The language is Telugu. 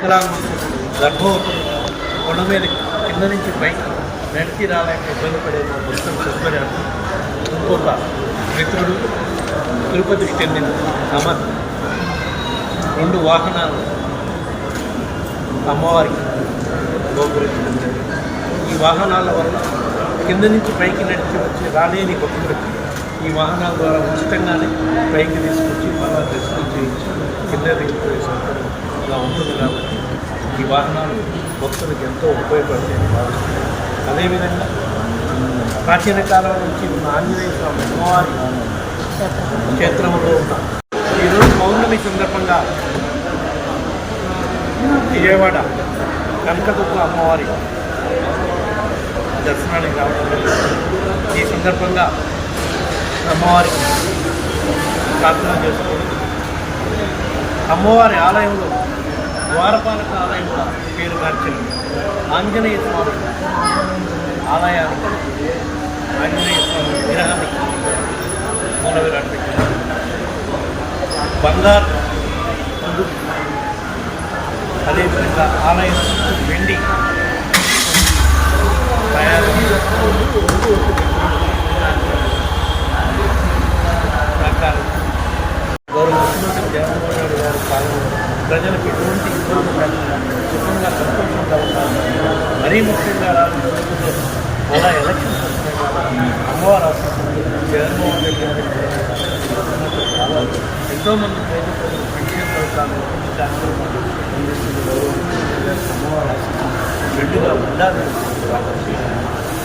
గర్భవతులు కొండ మీద కింద నుంచి పైకి నడిచి రాలేక ఇబ్బంది పడే మా పుస్తకం సౌకర్యాలు ఇంకొక మిత్రుడు తిరుపతికి చెందిన సమన్ రెండు వాహనాలు అమ్మవారికి బహుకరించడం ఈ వాహనాల వల్ల కింద నుంచి పైకి నడిచి వచ్చి రాలేని భక్తులకి ఈ వాహనాల ద్వారా ఉచితంగానే పైకి తీసుకొచ్చి మళ్ళా దర్శనం చేయించి కింద దిగిపోయే ఇలా ఉంటుంది కాబట్టి ఈ వాహనాలు భక్తులకు ఎంతో ఉపయోగపడతాయని భావిస్తున్నాను. అదేవిధంగా ప్రాచీన కాలం నుంచి ఉన్న ఆంజనేయ స్వామి అమ్మవారి క్షేత్రంలో ఉన్న ఈరోజు పౌర్ణమి సందర్భంగా విజయవాడ కనకదుర్గ అమ్మవారి దర్శనానికి రావడం ఈ సందర్భంగా అమ్మవారి ప్రార్థన చేసుకోవడం అమ్మవారి ఆలయంలో ద్వారపాలక ఆలయం కూడా పేరు గార్చిన ఆంజనేయ స్వామి ఆలయానికి ఆంజనేయ స్వామి విగ్రహానికి మూల పెట్టారు బంగారు ముందు అదేవిధంగా ఆలయం వెండి తయారు ప్రకారం గౌరవ ముఖ్యమంత్రి జగన్మోహన్ రెడ్డి గారి పాలనలో ప్రజలకు ఎటువంటి సంతోషంగా ఉంటారు మరీ ముఖ్యంగా అలా ఎలక్షన్ అమ్మవారు ఆశిస్తుంది జగన్మోహన్ రెడ్డి గారి ఎంతోమంది పేద ప్రజలు పెన్షన్ పథకాలు అందిస్తున్న అమ్మవారు రెండుగా ఉండాలని